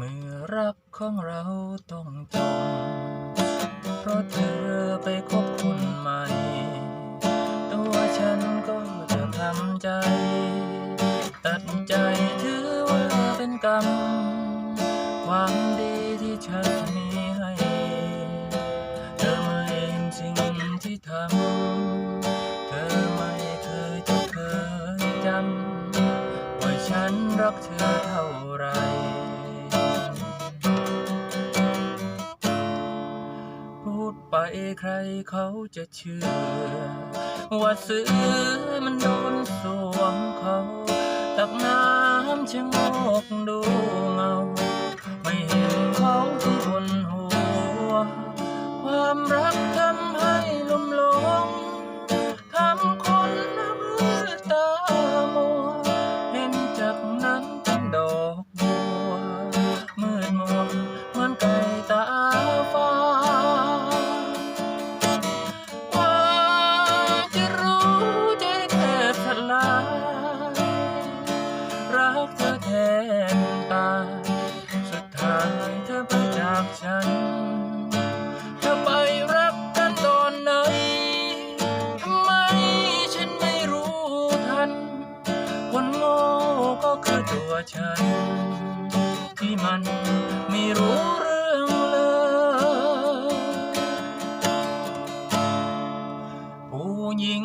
เมื่อรักของเราต้องจบเพราะเธอไปคบคนใหม่ ตัวฉันก็จะทำใจ ตัดใจถือว่าเป็นกรรม ความดีที่ฉันมีให้ เธอไม่เห็นสิ่งที่ทำ เธอไม่เคยจะเคยจำ ว่าฉันรักเธอเท่าไร ไปใครเขาจะเชื่อ ว่าเสือมันโดนสวมเขา ตักน้ำชะโงกดูเงา ไม่เห็นเขาที่บนหัว ความรักเธอ ก็คือตัวฉัน ที่มันไม่รู้เรื่องเลยผู้หญิง